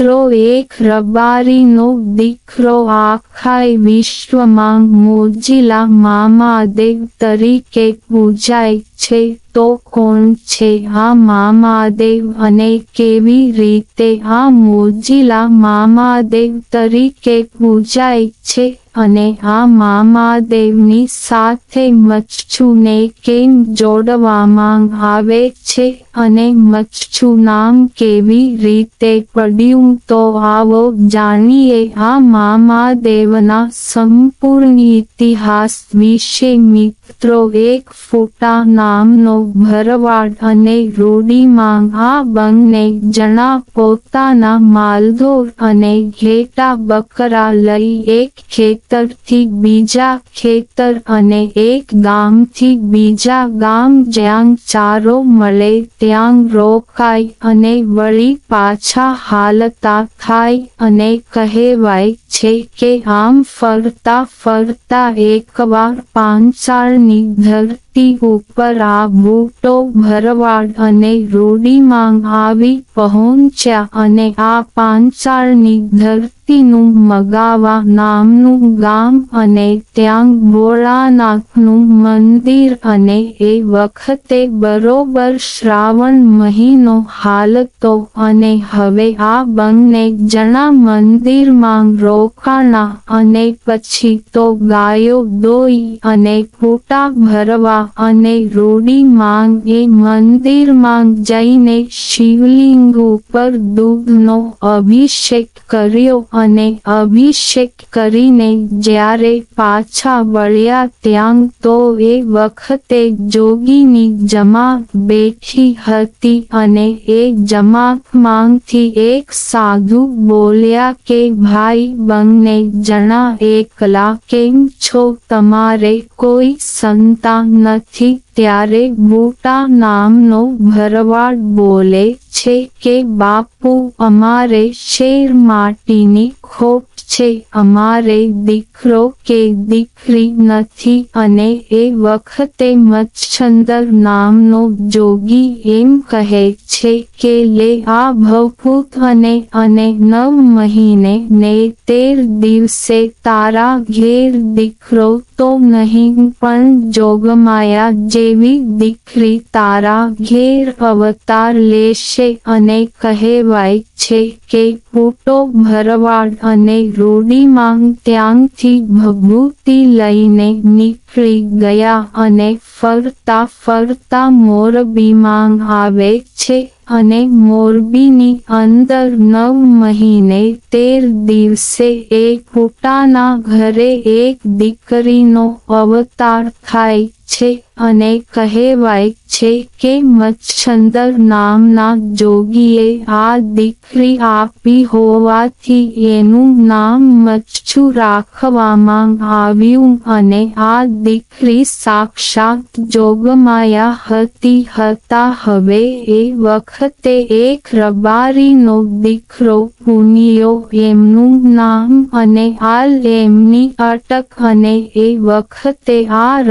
મિત્રો એક રબારીનો દીકરો આખાય વિશ્વમાં મોજીલા મામાદેવ તરીકે પૂજાય છે તો કોણ છે આ મામાદેવ અને કેવી રીતે આ મોજીલા મામાદેવ તરીકે પૂજાય છે અને આ મામાદેવની સાથે મચ્છુને કેમ જોડવામાં આવે છે અને મચ્છુ નામ કેવી રીતે પડ્યું તો આવો જાણીએ આ મામાદેવના સંપૂર્ણ ઇતિહાસ વિશે મિત્રો, એક ફૂટા નામનો ભરવાડ અને રૂડીમાં આ બંને જણા પોતાના માલધોર અને ઘેટા બકરા લઈ એક ખેતરથી બીજા ખેતર અને એક ગામથી બીજા ગામ જ્યાં ચારો મળે ત્યાં રોકાય અને વળી પાછા હાલતા થાય અને કહેવાય છે કે આમ ફરતા ફરતા એકવાર પાંચાળની ધરતી ઉપર આ બૂટો ભરવાડ અને રૂડીમાં આવી પહોંચ્યા અને આ પાંચાળની ધરતીનું મગાવા નામનું ગામ અને ત્યાં ભોળાનાથનું મંદિર અને એ વખતે બરોબર શ્રાવણ મહિનો હાલતો અને હવે આ બંને જણા મંદિરમાં રોકાણા અને પછી તો ગાયો, દોઈ અને ખોટા ભરવા અને રોડી માંગ એ મંદિરમાં જઈને શિવલિંગ ઉપર દૂધનો અભિષેક કર્યો અને અભિષેક કરીને જ્યારે પાછા વળ્યા ત્યાં તો એ વખતે જોગીની જમા બેઠી હતી અને એ જમાતમાંથી એક સાધુ બોલ્યા કે, ભાઈ બંને જણા એકલા કેમ છો? તમારે કોઈ સંતાન નથી? ત્યારે બુટા નામનો ભરવાડ બોલે છે કે, બાપુ, અમારે શેર માટીની ખોપ છે. અમારે દીકરો કે દીકરી નથી અને એ વખતે મચ્છંદર નામનો જોગી એમ કહે છે કે, લે આ ભવભૂત અને અને નવ મહિને ને તેર દિવસે તારા ઘેર દીકરો તો નહીં પણ જોગમાયા જેવી દીકરી તારા ઘેર અવતાર લેશે અને કહેવાય છે કે પૂટો ભરવાડ અને રૂડીમાં ત્યાંથી ભભૂતિ લઈને નીકળી ગયા અને ફરતા ફરતા મોરબીમાં આવે છે અને મોરબીની અંદર નવ મહિને તેર દિવસે એક ફૂટાના ઘરે એક દીકરીનો અવતાર થાય છે અને કહેવાય છે કે મચ્છંદર નામના જોગીએ આ દીકરી આપી હોવાથી એનું નામ મચ્છુ રાખવામાં આવ્યું અને આ દીકરી સાક્ષાત જોગમાયા હતી. હતા હવે એ વખતે એક રબારીનો દીકરો પુનિયો એમનું નામ અને હાલ એમની અટક અને એ વખતે આ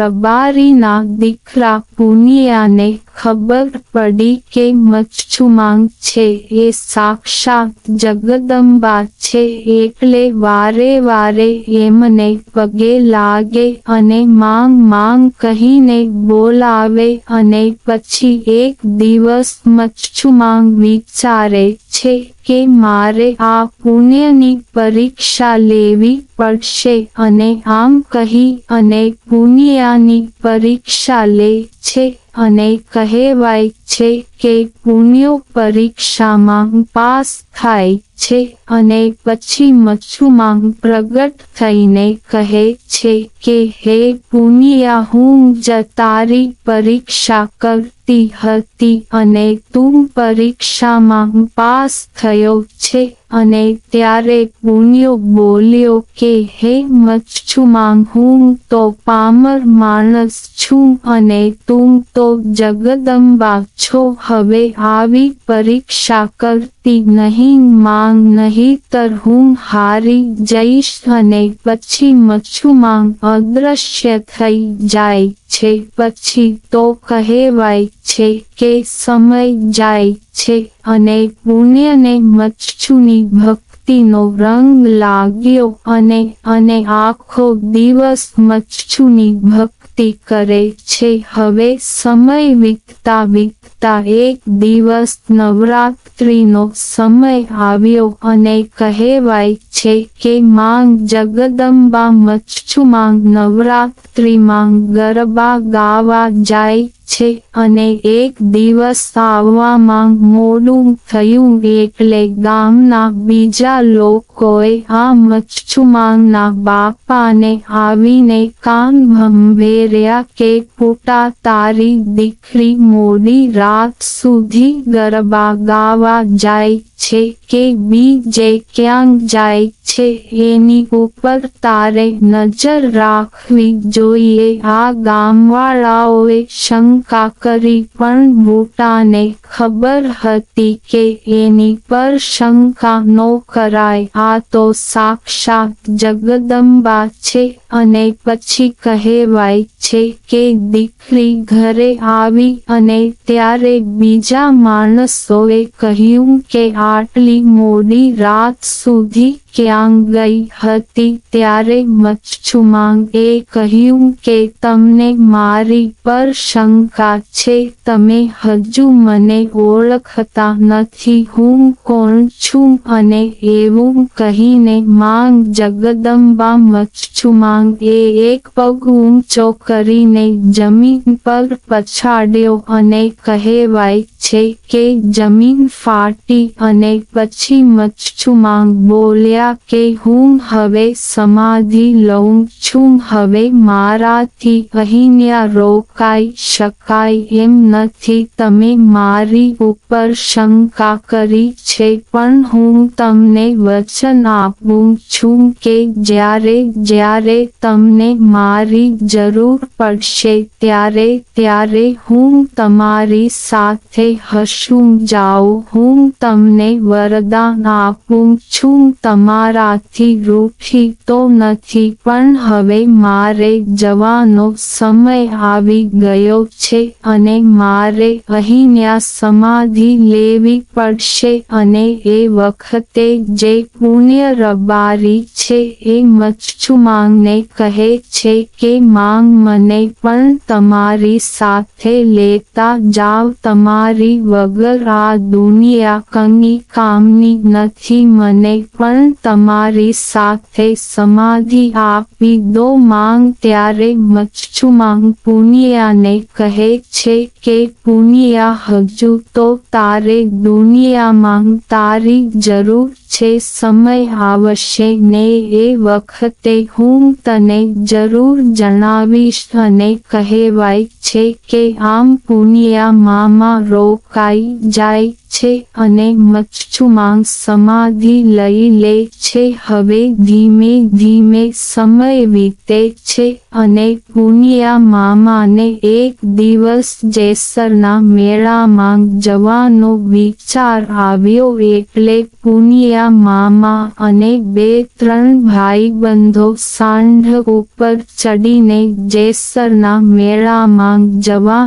રબારીના દીકરા પુનિયાને ખબર પડી કે મચ્છુમાંગ છે. એ સાક્ષાત જગદંબા છે. એટલે વારે વારે એમને પગે લાગે અને માંગ માંગ કહીને બોલાવે અને પછી એક દિવસ મચ્છુમાંગ વિચારે છે કે મારે આ પુણ્યની પરીક્ષા લેવી પડશે અને આમ કહી અને પુણ્યાની પરીક્ષા લે છે. અને કહેવાય છે કે પુણ્યો પરીક્ષામાં પાસ થાય છે અને પછી મચ્છુમાં પ્રગટ થઈને કહે છે કે, હે પુણ્યા, હું જ તારી પરીક્ષા કરતી હતી અને તું પરીક્ષામાં પાસ થયો છે. અને ત્યારે પુણ્યો બોલ્યો કે, હે મચ્છુમાં હું તો પામર માણસ છું અને તું તો જગદંબા છો. હવે આવી પરીક્ષા કરતી નહીં, માંગ નહીતર હું હારી જઈશ અને પછી મચ્છુમાં અદૃશ્ય થઈ જાય છે. પછી તો કહેવાય છે કે સમય જાય છે અને પુણ્યને મચ્છુની ભક્તિનો રંગ લાગ્યો અને અને આખો દિવસ મચ્છુની ભક્તિ કરે છે. હવે સમય વીતતા વીતતા એક દિવસ નવરાત્રિનો સમય આવ્યો અને કહેવાય છે કે માંગ જગદંબા મચ્છુ માંગ નવરાત્રિ માંગ ગરબા ગાવા જાય છે અને એક દિવસ આવવામાં મોડું થયું એટલે ગામના બીજા લોકોએ આ મચ્છુમાંના બાપાને આવીને કાન ભંભેર્યા કે પુટા તારી દીકરી મોડી રાત સુધી ગરબા ગાવા જાય છે કે બીજે ક્યાંક જાય છે? એની ઉપર તારે નજર રાખવી જોઈએ. આ ગામવાળાઓએ શંકા કરી પણ બુટાને ખબર હતી કે એની પર શંકા ન કરાય. આ તો સાક્ષાત જગદંબા છે અને પછી કહેવાય છે કે દીકરી ઘરે આવી અને ત્યારે બીજા માણસોએ કહ્યું કે આટલી મોડી રાત સુધી ક્યાં ગઈ હતી ત્યારે મચ્છુમાંગ એ કહ્યું કે તમને મારી પર શંકા છે. તમે હજુ મને ઓળખતા નથી હું કોણ છું અને એવું કહીને માંગ જગદંબા મચ્છુમાંગ એ એક પગ ઊંચો કરીને જમીન પર પછાડ્યો અને કહેવાય છે કે જમીન ફાટી અને પછી મચ્છુમાંગ બોલ્યા કે હું હવે સમાધિ લઉં છું, હવે મારાથી અહીંયા રોકાઈ શકાય એમ નથી, તમે મારી ઉપર શંકા કરી છે, પણ હું તમને વચન આપું છું કે જ્યારે જ્યારે તમને મારી જરૂર પડશે, ત્યારે ત્યારે હું તમારી સાથે હશું જાઓ હું તમને વરદાન આપું છું. તમારાથી રૂઠી તો નથી, પણ હવે મારે જવાનો સમય આવી ગયો છે અને મારે અહીંયા સમાધિ લેવી પડશે અને એ વખતે જે પુણ્ય રબારી છે એ મચ્છુમાંગને કહે છે કે માંગ મને પણ તમારી સાથે લેતા જાવ. તમારી વગર આ દુનિયા કંઈ કામની નથી. મને પણ તમારી સાથે સમાધિ આપી દો. માંગ ત્યારે મચ્છુમાંગ પુનિયાને કહે છે કે પુનિયા હજુ તો તારે દુનિયામાં તારી જરૂર છે સમય આવશે ને એ વખતે હું તને જરૂર જણાવીશ અને કહેવાય છે કે આમ પુનિયા મામા રોકાઈ જાય છે અને મચ્છુમાંગ સમાધિ લઈ લે છે. હવે ધીમે ધીમે સમય વીતે છે અને પુનિયા મામાને એક દિવસ જેસરના મેળામાં જવાનો વિચાર આવ્યો એટલે પુનિયા મામા અને બે ત્રણ ભાઈબંધો સાંઢ ઉપર ચડીને જેસરના મેળામાં જવા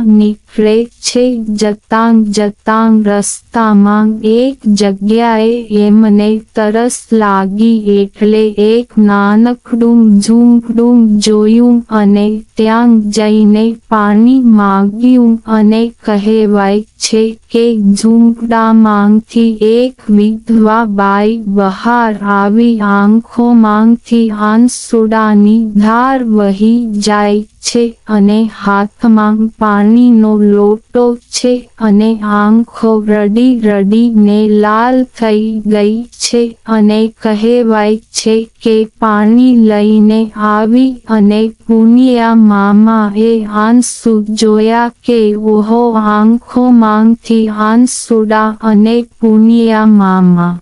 નીકળે છે જતાંગ જતાંગ રસ્તામાં એક જગ્યાએ એમને તરસ લાગી એટલે એક નાનકડું ઝૂંપડું જોયું અને ત્યાં જઈને પાણી માગ્યું અને કહેવાય છે કે ઝૂંપડામાંથી એક વિધવા બાઈ બહાર આવી આંખોમાંથી આંસુડાની ધાર વહી જાય છે અને હાથમાં પાણીનો લોટો છે અને આંખો રડી રડીને લાલ થઈ ગઈ છે અને કહેવાય છે કે પાણી લઈને આવી અને પુનિયા મામાએ આંસુ જોયા કે ઓહો આંખોમાંથી આંસુડા અને પુનિયા મામા.